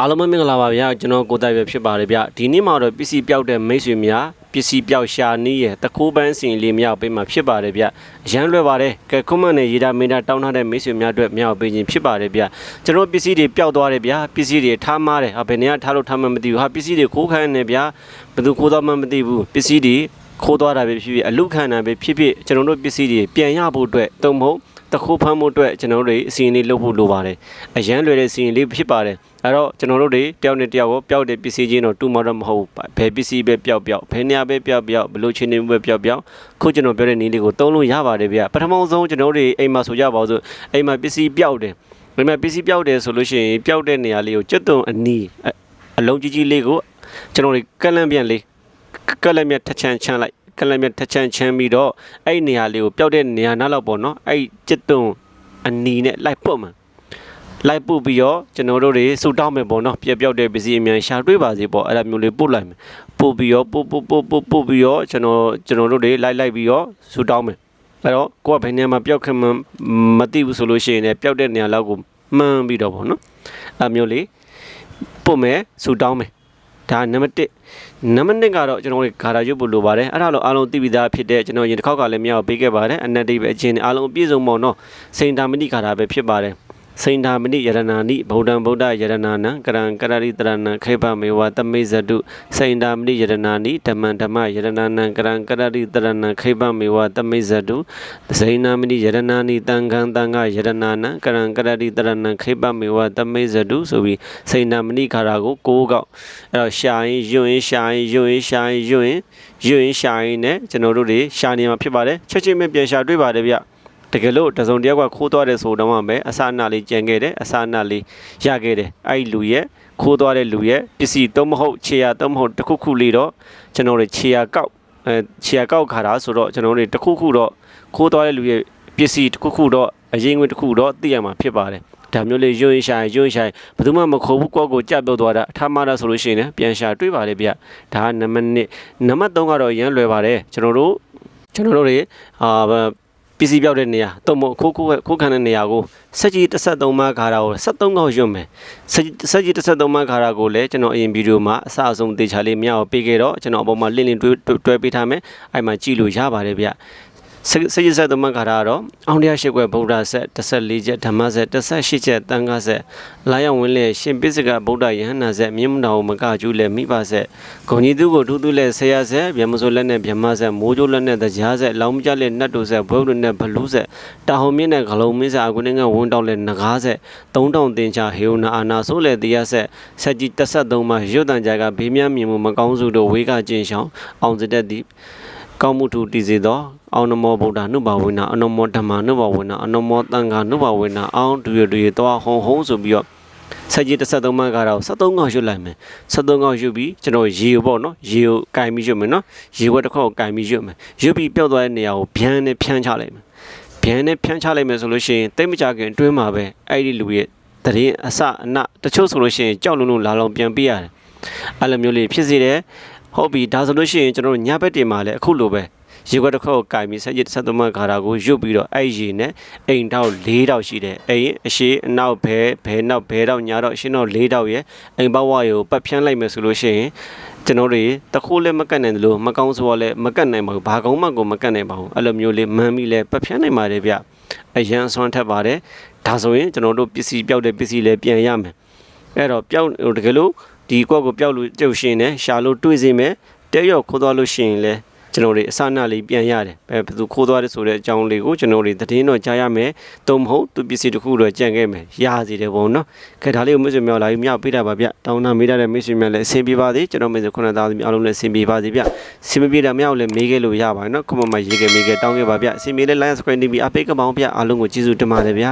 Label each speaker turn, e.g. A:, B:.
A: အားလုံးပဲမင်္ဂလာပါဗျာကျွန်တော်ကိုတိုက်ပဲဖြစ်ပါတယ်ဗျဒီနေ့မှာတော့ပစ္စည်းပြောက်တဲ့မိတ်ဆွေများပစ္စည်းပြောက်ရှာနီးရဲ့တခိုးပန်းစင်လေးမြောက်ပေးမှာဖြစ်ပါတယ်ဗျအရန်လွယ်ပါတယ်ကဲကွန်မန့်နဲ့ရေးတာမင်းတာတောင်းထားတဲ့မိတ်ဆွေများအတွက်မြောက်ပေးခြင်းဖြစ်ပါတယ်ဗျကျွန်တော်ပစ္စည်းတွေပြောက်သွားတယ်ဗျပစ္စည်းတွေထားမားတယ်ဟာဘယ်နေရာထားလို့ထားမှမသိဘူးဟာပစ္စည်းတွေခိုးခိုင်းနေဗျဘယ်သူခိုးသွားမှမသိဘူးပစ္စည်းတွေ ခိုးသွားတာပဲဖြစ်ဖြစ်အလုခံတာပဲဖြစ်ဖြစ်ကျွန်တော်တို့ပစ္စည်းတွေပြန်ရဖို့အတွက်တုံမဟုတ်တခိုးဖမ်းမှုအတွက်ကျွန်တော်တို့တွေအစီအစဉ်လေးလုပ်ဖို့လိုပါတယ်အရန်လွယ်တဲ့စီရင်လေးဖြစ်ပါတယ်အဲ့တော့ကျွန်တော်တို့တွေတယောက်နဲ့တယောက်ကိုပျောက်တဲ့ပစ္စည်းချင်းတော့တူမတော့မဟုတ်ဘူးဘယ်ပစ္စည်းပဲပျောက်ပျောက်ဘယ်နေရာပဲပျောက်ပျောက်ဘယ်လိုချင်းနေပဲပျောက်ပျောက်ခုကျွန်တော်ပြောတဲ့နည်းလေးကိုသုံးလို့ရပါတယ်ဗျပထမဆုံးကျွန်တော်တို့တွေအိမ်မှာဆိုကြပါစို့အိမ်မှာပစ္စည်းပျောက်တယ်ဘယ်မှာပစ္စည်းပျောက်တယ်ဆိုလို့ရှိရင်ပျောက်တဲ့နေရာလေးကိုကျွတ်တုံအနီးအအလုံးကြီးကြီးလေးကိုကျွန်တော်တွေကက်လန့်ပြန်လေး ကက်လန့်မြတ်ထချမ်းချမ်းလိုက်ကက်လန့်မြတ်ထချမ်းချမ်းပြီးတော့အဲ့ဒီနေရာလေးကိုပျောက်တဲ့နေရာနားလောက်ပေါ့နော်အဲ့ဒီကျွတ်တုံအနီးနဲ့လိုက်ပုတ်မှာလိုက်ပို့ပြီးတော့ကျွန်တော်တို့တွေစူတောင်းမယ်ပေါ့နော်ပြက်ပြောက်တဲ့ပစ္စည်းအများရှာတွေ့ပါစေပေါ့အဲ့ဒါမျိုးလေးပို့လိုက်မယ်ပို့ပြီးတော့ပို့ပို့ပို့ပို့ပို့ပြီးတော့ကျွန်တော်ကျွန်တော်တို့တွေလိုက်လိုက်ပြီးတော့စူတောင်းမယ်အဲ့တော့ကိုကဘယ်နေရာမှာပျောက်ခမမသိဘူးဆိုလို့ရှိရင်လည်းပျောက်တဲ့နေရာလောက်ကိုမှန်းပြီးတော့ပေါ့နော်အဲ့မျိုးလေးပို့မယ်စူတောင်းမယ် ဒါနံပါတ်1နံပါတ်2ကတော့ကျွန်တော်တို့ဂါရာရုပ်ဖို့လိုပါတယ်အဲ့ဒါလို့အားလုံးသိပြီးသားဖြစ်တဲ့ကျွန်တော်ရင်တစ်ခေါက်ကလည်းမြောက်ပေးခဲ့ပါတယ်အနက်တိပဲအချင်းအားလုံးအပြည့်စုံပေါ့နော်စိန်တာမဏိဂါရာပဲဖြစ်ပါတယ် စိန်ဓာမဏိယရဏာနိဗုဒ္ဓံဗုဒ္ဓယရဏာနံကရံကရရိတရဏံခေပမေဝတမိဇတုစိန်ဓာမဏိယရဏာနိဓမ္မံဓမ္မယရဏာနံကရံကရရိတရဏံခေပမေဝတမိဇတုစိန်နာမဏိယရဏာနိတံခံတံဃယရဏာနံကရံကရရိတရဏံခေပမေဝတမိဇတုဆိုပြီးစိန်ဓာမဏိခါရာကို၉កောက်အဲ့တော့ရှာရင်ယွရင်ရှာရင်ယွရင်ရှာရင်ယွရင်ယွရင်ရှာရင်နဲ့ကျွန်တော်တို့တွေရှာနေမှာဖြစ်ပါတယ်ချက်ချင်းပဲပြန်ရှာတွေ့ပါတယ်ဗျ တကယ်လို့တစုံတစ်ယောက်ကခိုးသွားတယ်ဆိုတော့မှပဲအစအနလေးကြံခဲ့တယ်အစအနလေးရခဲ့တယ်အဲ့ဒီလူရဲ့ခိုးသွားတဲ့လူရဲ့ပစ္စည်းတော့မဟုတ်ခြေရတော့မဟုတ်တစ်ခုခုလေးတော့ကျွန်တော်တို့ခြေရကောက်အဲခြေရကောက်ခါတာဆိုတော့ကျွန်တော်တို့တစ်ခုခုတော့ခိုးသွားတဲ့လူရဲ့ပစ္စည်းတစ်ခုခုတော့အရင်ဝင်တစ်ခုတော့သိရမှာဖြစ်ပါတယ်ဒါမျိုးလေးယွန်းရှာယွန်းရှာဘယ်သူမှမခိုးဘူးကိုယ့်ကိုကြက်ပြုတ်သွားတာအထားမတာဆိုလို့ရှိရင်လည်းပြန်ရှာတွေ့ပါလေဗျဒါကနံပါတ်1နံပါတ်3ကတော့ရမ်းလွယ်ပါတယ်ကျွန်တော်တို့ကျွန်တော်တို့တွေအာ ပစ္စည်းပြောက်တဲ့နေရာတော့မဟုတ်ခိုးခိုးခိုးခံတဲ့နေရာကိုစက်ကြီး33မခါရာကို73ခေါက်ရွတ်မယ်စက်စက်ကြီး33မခါရာကိုလည်းကျွန်တော်အရင်ဗီဒီယိုမှာအစအဆုံးသေချာလေးမြောက်ပေးခဲ့တော့ကျွန်တော်အပေါ်မှာလင်းလင်းတွဲတွဲပေးထားမယ်အဲ့မှာကြည့်လို့ရပါတယ်ဗျ စက်စက်ကြီး73မခါရာကတော့အောင်တရားရှိခွဲဗုဒ္ဓဆက်14ချက်ဓမ္မဆက်18ချက်တန်ခါဆက်လာရောက်ဝင်လေရှင်ပိစကဗုဒ္ဓယဟန္တာဆက်မြင့်မတော်မကကျူးလေမိဘဆက်ဂုံကြီးသူကိုထူးထူးလဲဆရာဆက်ဗျမစိုးလက်နဲ့ဗျမဆက်မိုးကြိုးလက်နဲ့တရားဆက်လောင်းမကြလက်နတ်တို့ဆက်ဘုရားနဲ့ဘလူးဆက်တာဟုံမြင့်နဲ့ဂလုံးမင်းဆက်အကုန်းငယ်ဝန်းတောက်လဲနဂါးဆက်3000တင်ချဟေယနာအာနာဆိုးလေတရားဆက်ဆက်ကြီး33မှာရွတ်တန်ကြကဘေးမြမြင်မှုမကောင်းစုတို့ဝေးကကျင်ဆောင်အောင်စတက်သည် ကောင်းမှုထူတည်စေသောအောင်နမောဗုဒ္ဓနုဘာဝေနအနမောဓမ္မနုဘာဝေနအနမောတန်ခါနုဘာဝေနအောင်တူရတူရသွားဟုံဟုံဆိုပြီးတော့ဆက်ကြီး33မှတ်ကတော့73កောက်ရွတ်လိုက်မယ်73កောက်ရွတ်ပြီးကျွန်တော်ရေကိုပေါ့နော်ရေကိုကင်ပြီးရွတ်မယ်နော်ရေဝက်တစ်ခေါက်ကိုကင်ပြီးရွတ်မယ်ရွတ်ပြီးပျောက်သွားတဲ့နေရာကိုဗျမ်းနဲ့ဖြန်းချလိုက်မယ်ဗျမ်းနဲ့ဖြန်းချလိုက်မယ်ဆိုလို့ရှိရင်တိတ်မကြခင်တွင်းမှာပဲအဲ့ဒီလူရဲ့တရင်အစအနတချို့ဆိုလို့ရှိရင်ကြောက်လုံးလုံးလာလောင်ပြန်ပြရတယ်အဲ့လိုမျိုးလေးဖြစ်စေတယ် ဟုတ်ပြီဒါဆိုလို့ရှိရင်ကျွန်တော်တို့ညဘက်တင်မှာလည်းအခုလိုပဲရေခွက်တစ်ခေါက်ကင်ပြီးဆက်ရစ်ဆက်သမတ်ခါတာကိုရွတ်ပြီးတော့အဲ့ရေနဲ့အိမ်တောက်၄တောက်ရှိတယ်အိမ်အရှိအနောက်ဘဲဘဲနောက်ဘဲတောက်ညာတော့အရှင်းတော့၄တောက်ရဲ့အိမ်ဘဝရေကိုပတ်ဖြန်းလိုက်မယ်ဆိုလို့ရှိရင်ကျွန်တော်တွေတခိုးလည်းမကတ်နိုင်တယ်လို့မကောင်းဆိုတော့လည်းမကတ်နိုင်ပါဘူးဘာကောင်းမှကိုမကတ်နိုင်ပါဘူးအဲ့လိုမျိုးလေးမှန်ပြီးလဲပတ်ဖြန်းနိုင်ပါတယ်ဗျအရန်ဆွမ်းထက်ပါတယ်ဒါဆိုရင်ကျွန်တော်တို့ပစ္စည်းပြောက်တဲ့ပစ္စည်းလည်းပြန်ရမယ်အဲ့တော့ပြောက်ဟိုတကယ်လို့ ဒီကွက်ကိုပြောက်လို့ကြုတ်ရှင်နဲ့ရှာလို့တွေးစီမယ်တဲရောက်ခိုးသွားလို့ရှိရင်လည်းကျွန်တော်တွေအစအနလေးပြန်ရတယ်ဘယ်သူခိုးသွားတယ်ဆိုတဲ့အကြောင်းလေးကိုကျွန်တော်တွေသတင်းတော့ကြားရမယ်တုံမဟုတ်သူပစ္စည်းတစ်ခုတော့ကြံခဲ့မယ်ရစီတယ်ဘုံနော်ခဲဒါလေးကိုမိတ်ဆွေများလာပြီးမြောက်ပေးတာပါဗျတောင်းတာမေးတာတဲ့မိတ်ဆွေများလည်းအဆင်ပြေပါသေးကျွန်တော်မိတ်ဆွေခုနသားသမီးအားလုံးလည်းအဆင်ပြေပါသေးဗျအဆင်မပြေတာမြောက်လည်းမေးခဲ့လို့ရပါတယ်နော်ခုမှမှရေးခဲ့မေးခဲ့တောင်းခဲ့ပါဗျအဆင်ပြေတဲ့ line subscribe နေပြီးအပိတ်ကပောင်းဗျအားလုံးကိုကျေးဇူးတင်ပါတယ်ဗျ